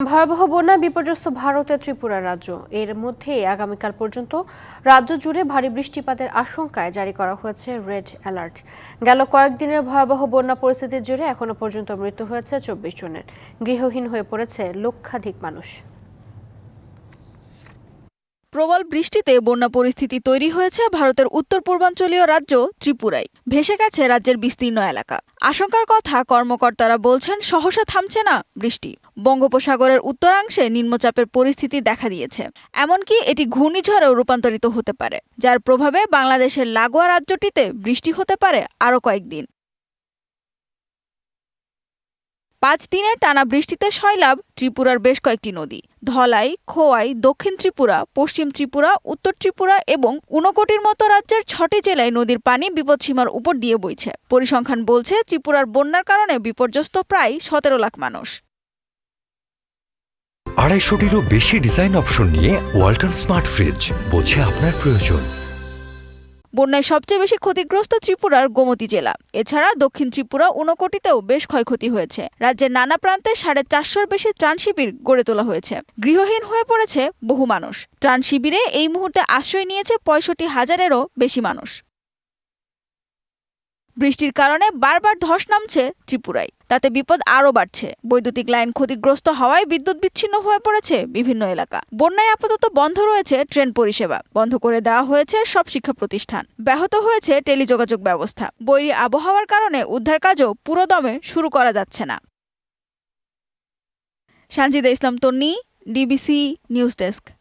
ভয়াবহ বন্যায় বিপর্যস্ত ভারতের ত্রিপুরা রাজ্য। এর মধ্যে আগামীকাল পর্যন্ত রাজ্য জুড়ে ভারী বৃষ্টিপাতের আশঙ্কায় জারি করা হয়েছে রেড অ্যালার্ট। গেল কয়েকদিনের ভয়াবহ বন্যা পরিস্থিতির জুড়ে এখনও পর্যন্ত মৃত্যু হয়েছে চব্বিশ জনের। গৃহহীন হয়ে পড়েছে লক্ষাধিক মানুষ। প্রবল বৃষ্টিতে বন্যা পরিস্থিতি তৈরি হয়েছে ভারতের উত্তর পূর্বাঞ্চলীয় রাজ্য ত্রিপুরায়। ভেসে গেছে রাজ্যের বিস্তীর্ণ এলাকা। আশঙ্কার কথা কর্মকর্তারা বলছেন, সহসা থামছে না বৃষ্টি। বঙ্গোপসাগরের উত্তরাংশে নিম্নচাপের পরিস্থিতি দেখা দিয়েছে। এমনকি এটি ঘূর্ণিঝড়েও রূপান্তরিত হতে পারে, যার প্রভাবে বাংলাদেশের লাগোয়া রাজ্যটিতে বৃষ্টি হতে পারে আরও কয়েকদিন। পাঁচ দিনের টানা বৃষ্টিতে সয়লাভ ত্রিপুরার বেশ কয়েকটি নদী। ধলাই, খোয়াই, দক্ষিণ ত্রিপুরা, পশ্চিম ত্রিপুরা, উত্তর ত্রিপুরা এবং উনকোটির মতো রাজ্যের ছটি জেলায় নদীর পানি বিপদসীমার উপর দিয়ে বইছে। পরিসংখ্যান বলছে, ত্রিপুরার বন্যার কারণে বিপর্যস্ত প্রায় সতেরো লাখ মানুষ। আড়াইশোটিরও বেশি ডিজাইন অপশন নিয়ে ওয়াল্টন স্মার্ট ফ্রিজ, বোঝে আপনার প্রয়োজন। বন্যায় সবচেয়ে বেশি ক্ষতিগ্রস্ত ত্রিপুরার গোমতী জেলা। এছাড়া দক্ষিণ ত্রিপুরা উনকোটিতেও বেশ ক্ষয়ক্ষতি হয়েছে। রাজ্যের নানা প্রান্তে সাড়ে চারশোর বেশি ত্রাণ শিবির গড়ে তোলা হয়েছে। গৃহহীন হয়ে পড়েছে বহু মানুষ। ত্রাণ শিবিরে এই মুহূর্তে আশ্রয় নিয়েছে পঁয়ষট্টি হাজারেরও বেশি মানুষ। বৃষ্টির কারণে বারবার ধস নামছে ত্রিপুরায়। তাতে বিপদ আরও বাড়ছে। বৈদ্যুতিক লাইন ক্ষতিগ্রস্ত হওয়ায় বিদ্যুৎ বিচ্ছিন্ন হয়ে পড়েছে বিভিন্ন এলাকা। বন্যায় আপাতত বন্ধ রয়েছে ট্রেন পরিষেবা। বন্ধ করে দেওয়া হয়েছে সব শিক্ষা প্রতিষ্ঠান। ব্যাহত হয়েছে টেলিযোগাযোগ ব্যবস্থা। বৈরী আবহাওয়ার কারণে উদ্ধার কাজও পুরোদমে শুরু করা যাচ্ছে না। Sanjida Islam Tonni, DBC news desk.